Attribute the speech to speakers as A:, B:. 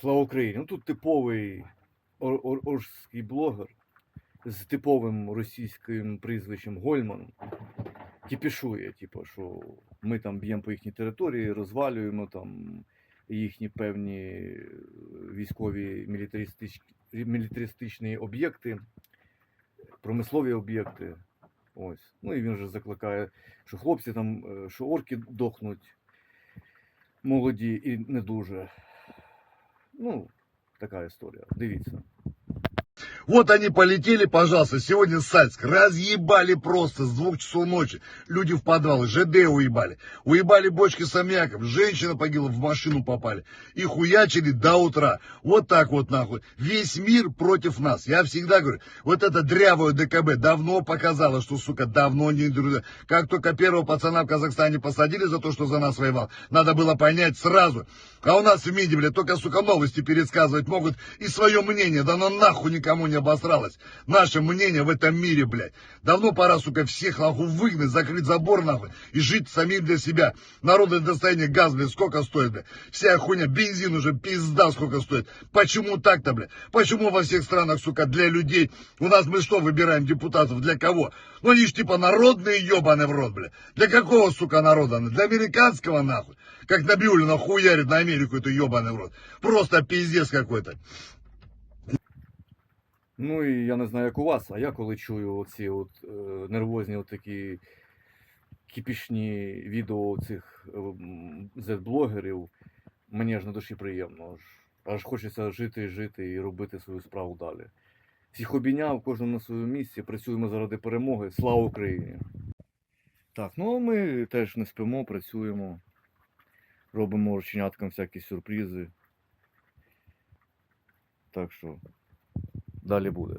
A: Слава Україні! Ну тут типовий ор- ор- блогер з типовим російським прізвищем Гольман кіпішує, типу, що ми там б'ємо по їхній території, розвалюємо там їхні певні е, військові мілітаристич... мілітаристичні об'єкти, промислові об'єкти. Ось. Ну і він же закликає, що хлопці там, е, що орки дохнуть молоді і не дуже. Ну, така історія. Дивіться.
B: Вот они полетели, пожалуйста, сегодня Сальск. Разъебали просто с двух часов ночи. Люди в подвалы, ЖД уебали. Уебали бочки с аммиаком. Женщина погибла, в машину попали. И хуячили до утра. Вот так вот нахуй. Весь мир против нас. Я всегда говорю, вот это дрявое ДКБ давно показало, что, сука, давно не друзья. Как только первого пацана в Казахстане посадили за то, что за нас воевал, надо было понять сразу. А у нас в МИДе, блядь, только, сука, новости пересказывать могут и свое мнение. Да оно нахуй никому не обосралось. Наше мнение в этом мире, блядь. Давно пора, сука, всех нахуй выгнать, закрыть забор нахуй и жить самим для себя. Народное достояние, газ, блядь, сколько стоит, блядь. Вся хуйня, бензин уже пизда сколько стоит. Почему так-то, блядь? Почему во всех странах, сука, для людей? У нас мы что выбираем депутатов? Для кого? Ну они ж типа народные ебаные в рот, блядь. Для какого, сука, народа? Для американского, нахуй? Как Набиулина хуярит на Америку эту ебаный в рот. Просто пиздец какой-то.
A: Ну і я не знаю, як у вас, а я коли чую оці от е, нервозні от такі кіпішні відео цих зет-блогерів, мені аж на душі приємно. Аж, аж хочеться жити і жити і робити свою справу далі. Всіх обійняв, кожен на своєму місці, працюємо заради перемоги. Слава Україні! Так, ну а ми теж не спимо, працюємо, робимо рученяткам всякі сюрпризи. Так що далі буде.